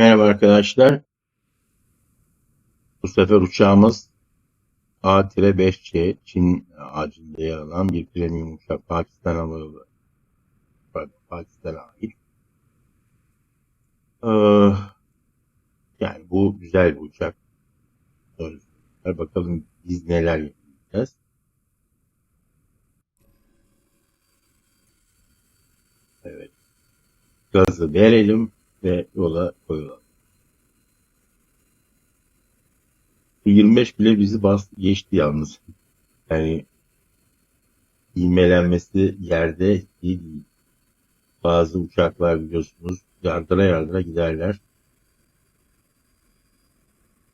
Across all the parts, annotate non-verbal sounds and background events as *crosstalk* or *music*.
Merhaba arkadaşlar. Bu sefer uçağımız A-5C Çin ağacında yer alan bir premium uçak. Pakistan. Pardon, Pakistan'a ait. Ee, yani bu güzel bir uçak. Doğrusu. Bakalım biz neler yapacağız. Evet. Gazı verelim ve yola koyulalım. 25 bile bizi bastı geçti yalnız. Yani ivmelenmesi yerde değil. Bazı uçaklar biliyorsunuz yardıra yardıra giderler.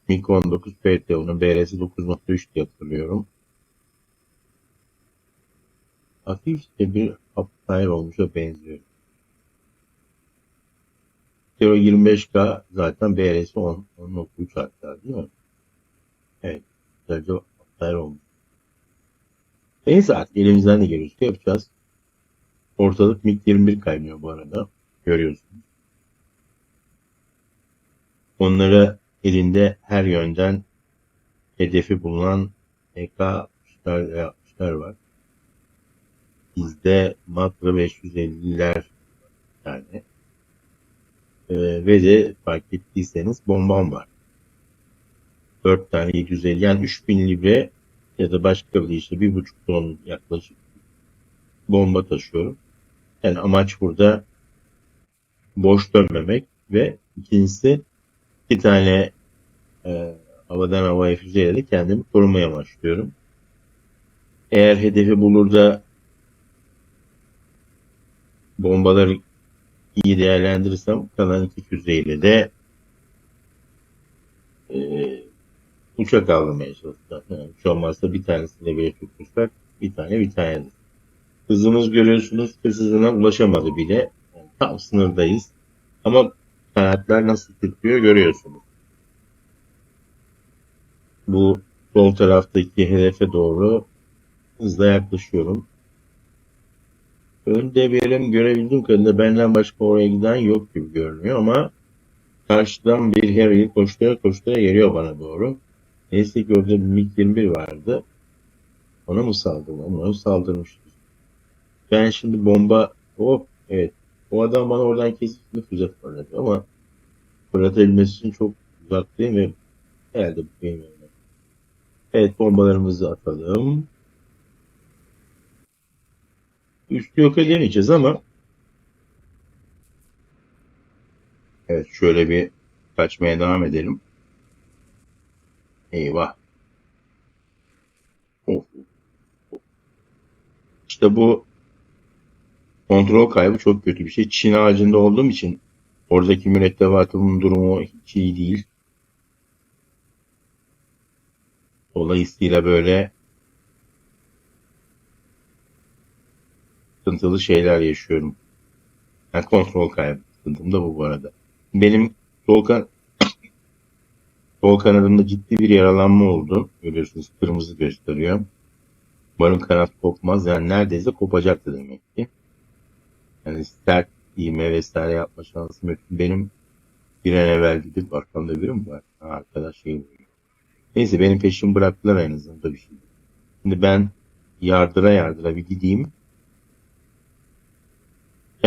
MiG 19 PT onun BR'si 9.3 diye hatırlıyorum. Hafif bir uptime olmuşa benziyor. Tero 25K zaten BR'si 10, 10.3 hatta değil mi? Evet. Güzelce uptime olmuş. Neyse artık elimizden de geliyorsa yapacağız. Ortalık MiG-21 kaynıyor bu arada. Görüyorsunuz. Onlara elinde her yönden hedefi bulunan EK-60'lar ve 60'lar var. Bizde makro 550'ler yani. Ee, ve de fark ettiyseniz bombam var. 4 tane 750 yani 3000 libre ya da başka bir işte bir buçuk ton yaklaşık bomba taşıyorum. Yani amaç burada boş dönmemek ve ikincisi iki tane e, havadan havaya füzeyle kendimi korumaya başlıyorum. Eğer hedefi bulur da bombaları iyi değerlendirirsem kalan iki füzeyle de e, uçak almaya çalışacağım. Yani hiç olmazsa bir tanesini bile tutmuşlar. Bir tane bir tane. Hızımız görüyorsunuz hız hızına ulaşamadı bile. Yani tam sınırdayız. Ama kanatlar nasıl titriyor görüyorsunuz. Bu sol taraftaki hedefe doğru hızla yaklaşıyorum. Önde benim görebildiğim kadarıyla benden başka oraya giden yok gibi görünüyor ama karşıdan bir Harry koştuya koştuya geliyor bana doğru. Neyse ki orada bir MiG-21 vardı. Ona mı saldırdı? Ona mı saldırmıştı? Ben şimdi bomba hop evet o adam bana oradan kesişinde füze fırladı ama fırlatabilmesi için çok uzak değil mi? Herhalde bu benim. Evet bombalarımızı atalım. Üstü yok edemeyeceğiz ama evet şöyle bir kaçmaya devam edelim. Eyvah. Of. İşte bu kontrol kaybı çok kötü bir şey. Çin ağacında olduğum için oradaki mürettebatımın durumu hiç iyi değil. Dolayısıyla böyle sıkıntılı şeyler yaşıyorum. Yani kontrol kaybı sıkıntım da bu bu arada. Benim sol, kan sol kanadımda ciddi bir yaralanma oldu. Görüyorsunuz kırmızı gösteriyor. Umarım kanat kopmaz. Yani neredeyse kopacaktı demek ki. Yani sert iğme vesaire yapma şansım yok. Benim bir an evvel gidip arkamda biri mi var? Ha, arkadaş şey. Neyse benim peşimi bıraktılar en azından da bir şey. Şimdi ben yardıra yardıra bir gideyim.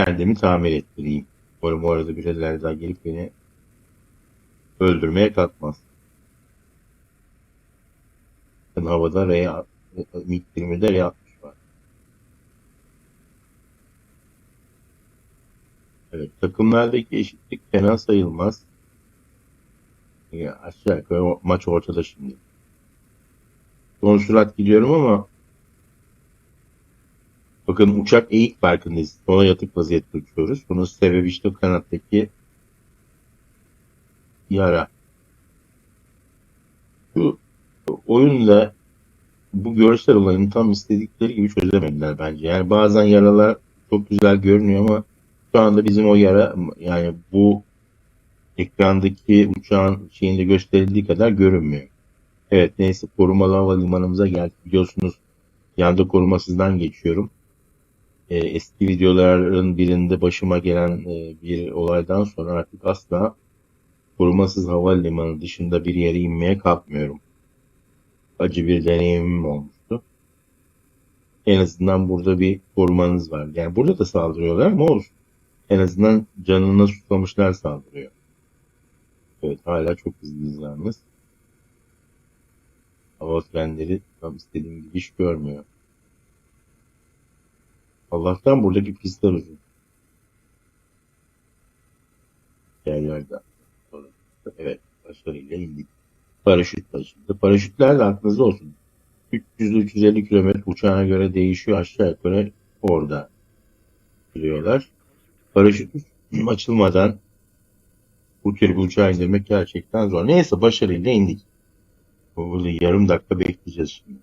Kendimi tamir ettireyim. Umarım bu arada birileri daha gelip beni öldürmeye kalkmaz. Havada R MiG-20'de R60 var. Evet, takımlardaki eşitlik fena sayılmaz. Ya aşağı yukarı maç ortada şimdi. Son sürat gidiyorum ama bakın uçak eğik farkındayız. Sola yatık vaziyette uçuyoruz. Bunun sebebi işte kanattaki yara. Şu oyunda bu görsel olayını tam istedikleri gibi çözemediler bence. Yani bazen yaralar çok güzel görünüyor ama şu anda bizim o yara yani bu ekrandaki uçağın şeyinde gösterildiği kadar görünmüyor. Evet neyse korumalı havalimanımıza geldik. Biliyorsunuz yanda korumasızdan geçiyorum. Ee, eski videoların birinde başıma gelen e, bir olaydan sonra artık asla korumasız havalimanı dışında bir yere inmeye kalkmıyorum. Acı bir deneyimim olmuştu. En azından burada bir korumanız var. Yani burada da saldırıyorlar ama olsun. En azından canına susamışlar saldırıyor. Evet hala çok hızlıyız yalnız. Hava trenleri tam istediğim gibi iş görmüyor. Allah'tan buradaki pistler uzun. Yerlerde. Evet başarıyla indik. Paraşüt taşındı. Paraşütler de aklınızda olsun. 300-350 kilometre uçağına göre değişiyor aşağı yukarı orada biliyorlar. Paraşüt *clears throat* açılmadan bu tür bir uçağı indirmek gerçekten zor. Neyse başarıyla indik. Burada yarım dakika bekleyeceğiz şimdi.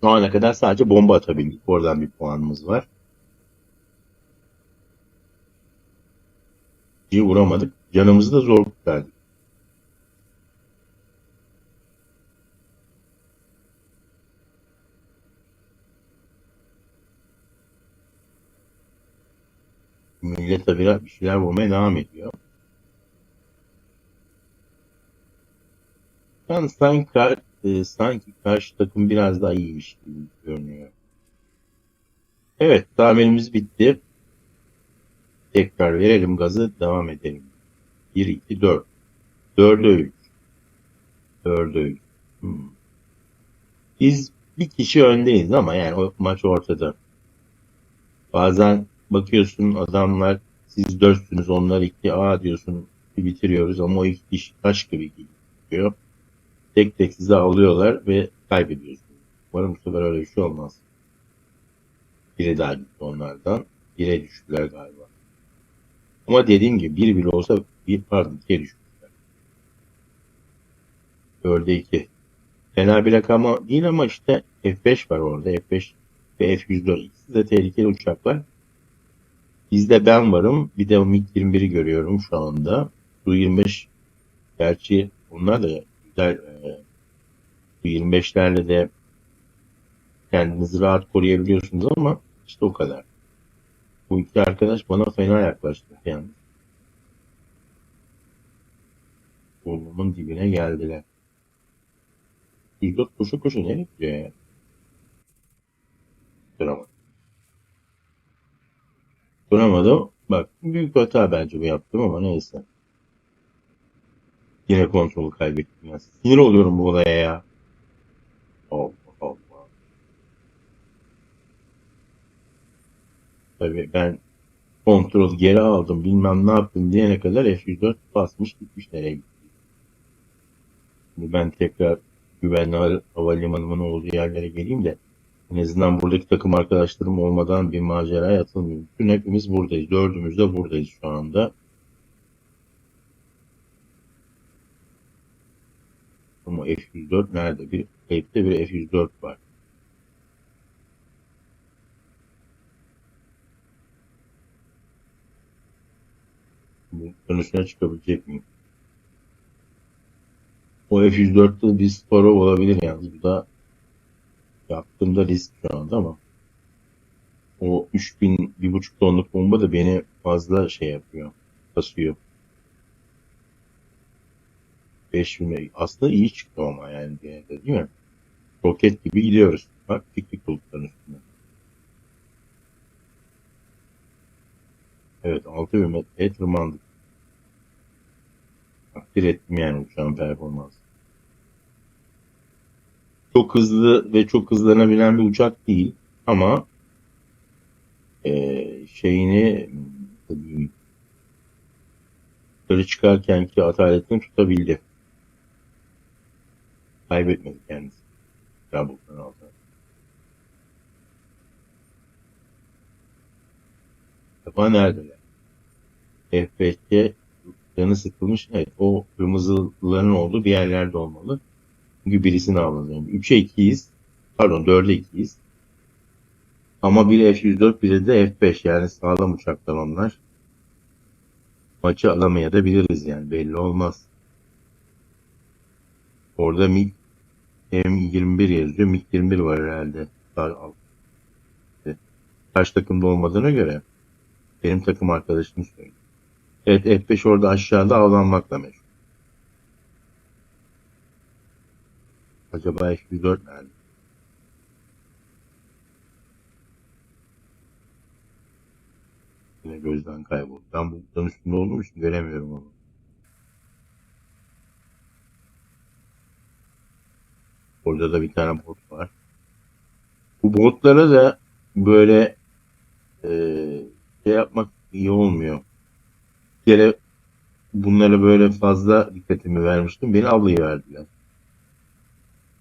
Şu ana kadar sadece bomba atabildik. Oradan bir puanımız var. İyi vuramadık. Canımızı da zor kurtardık. Millet tabi bir şeyler vurmaya devam ediyor. Yani sanki, e, sanki karşı takım biraz daha iyiymiş gibi görünüyor. Evet, tahminimiz bitti. Tekrar verelim gazı, devam edelim. 1, 2, 4. 4'e 3. 4'e 3. Hmm. Biz bir kişi öndeyiz ama yani o maç ortada. Bazen bakıyorsun adamlar siz dörtsünüz onlar iki A diyorsun bitiriyoruz ama o iki kişi taş gibi gidiyor. Tek tek sizi alıyorlar ve kaybediyorsunuz. Umarım bu sefer öyle bir şey olmaz. Biri daha gitti onlardan. Bire düştüler galiba. Ama dediğim gibi bir bile olsa bir pardon ikiye düşmüşler. Dörde iki. Fena bir rakam değil ama işte F5 var orada. F5 ve F104. İkisi de tehlikeli uçaklar. Bizde ben varım. Bir de MiG-21'i görüyorum şu anda. Su-25 gerçi onlar da güzel e, Su-25'lerle de kendinizi rahat koruyabiliyorsunuz ama işte o kadar. Bu iki arkadaş bana fena yaklaştı yani. Burnumun dibine geldiler. Yüzde koşu koşu nereye gidiyor ya? Duramadım. Duramadım. Bak büyük hata bence bu yaptım ama neyse. Yine kontrolü kaybettim ya. Sinir oluyorum bu olaya ya. Allah Allah. Tabii ben kontrol geri aldım bilmem ne yaptım diyene kadar F104 basmış gitmiş nereye gitti. Şimdi ben tekrar güvenli havalimanının olduğu yerlere geleyim de en azından buradaki takım arkadaşlarım olmadan bir maceraya atılmayayım. Bütün hepimiz buradayız. Dördümüz de buradayız şu anda. Ama F104 nerede? Bir kayıpta bir F104 var. Bunun üstüne çıkabilecek miyim? O F104'te bir Sparrow olabilir yalnız. Bu da yaptığımda risk şu anda ama o 3000 bir buçuk tonluk bomba da beni fazla şey yapıyor. Kasıyor. 5000 aslında iyi çıktı ama yani gene de değil mi? Roket gibi gidiyoruz. Bak tik bulutların üstüne. Evet 6000 metreye tırmandık. Takdir ettim yani uçağın performansı. Çok hızlı ve çok hızlanabilen bir uçak değil ama e, şeyini tabii yukarı çıkarken ki ataletini tutabildi. Kaybetmedi kendisi. Kabuktan altına. Kafa neredeler? F5'te canı sıkılmış. Evet o kırmızıların olduğu bir yerlerde olmalı. Çünkü birisini avlanıyor. 3'e 2'yiz. Pardon 4'e 2'yiz. Ama biri F-104 biri de F-5 yani sağlam uçaklar onlar. Maçı alamayabiliriz yani belli olmaz. Orada MiG M21 yazıyor. MiG-21 var herhalde. Karşı takımda olmadığına göre benim takım arkadaşım söylüyor. Evet F5 orada aşağıda avlanmakla meşgul. Acaba F104 nerede? Yine gözden kayboldu. Ben bulutların üstünde olduğum için göremiyorum onu. Orada da bir tane bot var. Bu botlara da böyle eee, şey yapmak iyi olmuyor. Bir kere bunlara böyle fazla dikkatimi vermiştim. Beni avlayıverdiler.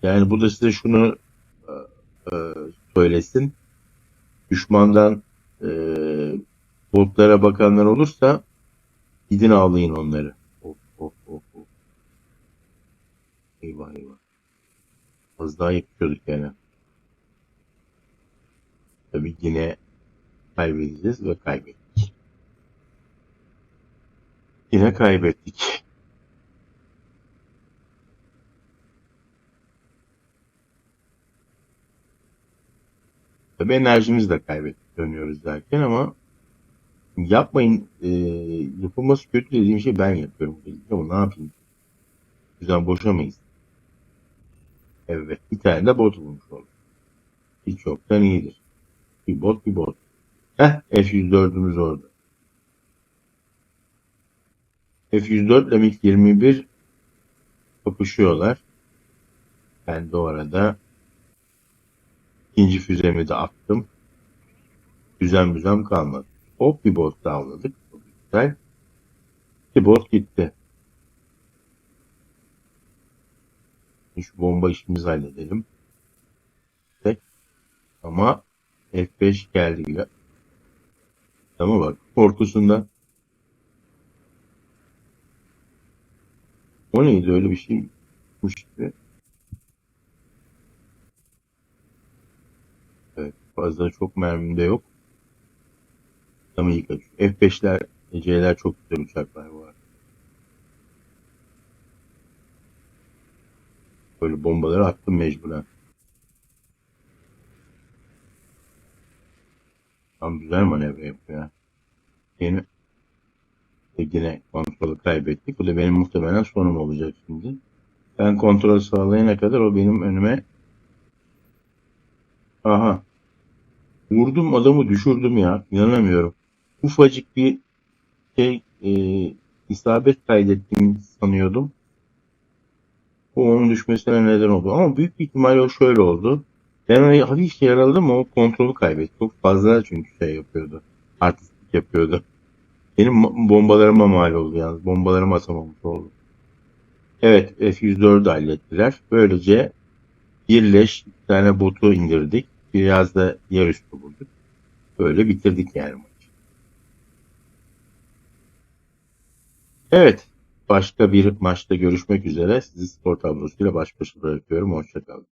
Yani bu da size şunu e, e, söylesin. Düşmandan e, botlara bakanlar olursa gidin avlayın onları. Of of of of. Eyvah eyvah. Az daha yapıyorduk yani. Tabii yine kaybedeceğiz ve kaybettik. Yine kaybettik. Tabii enerjimizi de kaybettik dönüyoruz derken ama yapmayın e, yapılması kötü dediğim şey ben yapıyorum. Ama ne yapayım? Yüzden boşamayız. Evet bir tane de bot bulmuş olduk. Hiç yoktan iyidir. Bir bot bir bot. Heh F-104'ümüz orada. F-104 ile MiG-21 kapışıyorlar. Ben de o arada ikinci füzemi de attım. Düzen düzen kalmadı. Hop bir bot daha avladık. Çok güzel. Bir bot gitti. Şu bomba işimizi halledelim. Tek. Ama F5 geldi bile. Ama bak korkusunda. O neydi öyle bir şey gibi. Evet fazla çok mermim de yok. Ama iyi kaçıyor. F5'ler, C'ler çok güzel uçaklar var. Böyle bombaları attım mecburen. Tam güzel manevra yapıyor. Yeni ve yine kontrolü kaybettik. Bu da benim muhtemelen sonum olacak şimdi. Ben kontrol sağlayana kadar o benim önüme Aha. Vurdum adamı düşürdüm ya. İnanamıyorum. Ufacık bir şey e, isabet kaydettiğimi sanıyordum. O onun düşmesine neden oldu. Ama büyük bir ihtimalle o şöyle oldu. Ben onu hafif şey yaraladım ama o kontrolü kaybetti. Çok fazla çünkü şey yapıyordu. Artistlik yapıyordu. Benim bombalarıma mal oldu yalnız. Bombalarımı atamamış oldu. Evet F-104'ü hallettiler. Böylece bir leş bir tane botu indirdik. Biraz da yer üstü bulduk. Böyle bitirdik yani maçı. Evet. Başka bir maçta görüşmek üzere. Sizi spor tablosuyla baş başa bırakıyorum. Hoşçakalın.